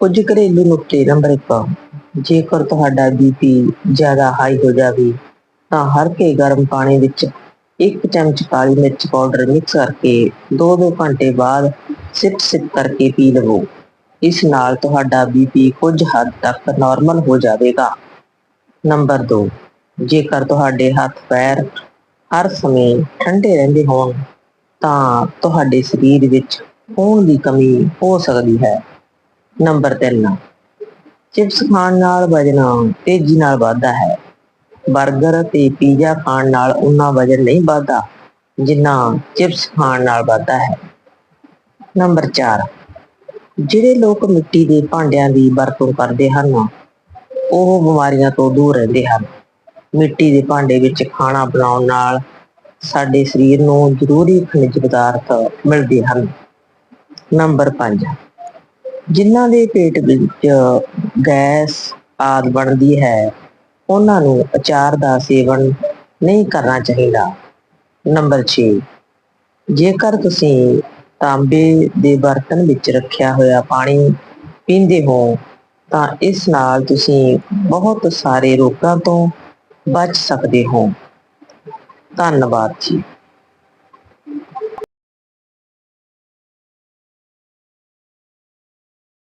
ਕੁਝ ਘਰੇਲੂ ਨੁਕਤੇ ਨੰਬਰ 1 ਜੇਕਰ ਤੁਹਾਡਾ ਬੀਪੀ ਜ਼ਿਆਦਾ ਹਾਈ ਹੋ ਜਾਵੇ, ਤਾਂ ਹਲਕੇ ਗਰਮ ਪਾਣੀ ਵਿੱਚ ਇੱਕ ਚਮਚ ਕਾਲੀ ਮਿਰਚ ਪਾਊਡਰ ਮਿਕਸ ਕਰਕੇ 2-2 ਘੰਟੇ ਬਾਅਦ ਸਿਪ ਸਿਪ ਕਰਕੇ ਪੀ ਲਵੋ। ਇਸ ਨਾਲ ਤੁਹਾਡਾ ਬੀਪੀ ਕੁਝ ਹੱਦ ਤੱਕ ਨਾਰਮਲ ਹੋ ਜਾਵੇਗਾ। ਨੰਬਰ 2 ਜੇਕਰ ਤੁਹਾਡੇ ਹੱਥ ਪੈਰ ਹਰ ਸਮੇਂ ਠੰਡੇ ਰਹਿੰਦੇ ਹੋਣ, ਤਾਂ ਤੁਹਾਡੇ ਸਰੀਰ ਵਿੱਚ ਖੂਨ ਦੀ ਕਮੀ ਹੋ ਸਕਦੀ ਹੈ। ਨੰਬਰ 3 ਚਿਪਸ ਖਾਣ ਨਾਲ ਵਜਨ ਤੇਜ਼ੀ ਨਾਲ ਵੱਧਦਾ ਹੈ। 버ਗਰ ਤੇ ਪੀਜ਼ਾ ਖਾਣ ਨਾਲ ਉਨਾ ਵਜਨ ਨਹੀਂ ਵੱਧਦਾ, ਜਿੰਨਾ ਚਿਪਸ ਖਾਣ ਨਾਲ ਵੱਧਦਾ ਹੈ। ਨੰਬਰ 4 ਜਿਹੜੇ ਲੋਕ ਮਿੱਟੀ ਦੇ ਭਾਂਡਿਆਂ ਦੀ ਵਰਤੋਂ ਕਰਦੇ ਹਨ, ਉਹ ਬਿਮਾਰੀਆਂ ਤੋਂ ਦੂਰ ਰਹਿੰਦੇ ਹਨ। ਮਿੱਟੀ ਦੇ ਭਾਂਡੇ ਵਿੱਚ ਖਾਣਾ ਬਣਾਉਣ ਨਾਲ ਸਾਡੇ ਸਰੀਰ ਨੂੰ ਜ਼ਰੂਰੀ ਖਣਿਜ ਪਦਾਰਥ ਮਿਲਦੇ ਹਨ। ਨੰਬਰ 5 ਜਿਨ੍ਹਾਂ ਦੇ ਪੇਟ ਵਿੱਚ ਗੈਸ ਆਦ ਬਣਦੀ ਹੈ, ਉਹਨਾਂ ਨੂੰ ਅਚਾਰ ਦਾ ਸੇਵਨ ਨਹੀਂ ਕਰਨਾ ਚਾਹੀਦਾ। ਨੰਬਰ 6 ਜੇਕਰ ਤੁਸੀਂ ਤਾਂਬੇ ਦੇ ਬਰਤਨ ਵਿੱਚ ਰੱਖਿਆ ਹੋਇਆ ਪਾਣੀ ਪੀਂਦੇ ਹੋ, ਤਾਂ ਇਸ ਨਾਲ ਤੁਸੀਂ ਬਹੁਤ ਸਾਰੇ ਰੋਗਾਂ ਤੋਂ ਬਚ ਸਕਦੇ ਹੋ। ਧੰਨਵਾਦ ਜੀ।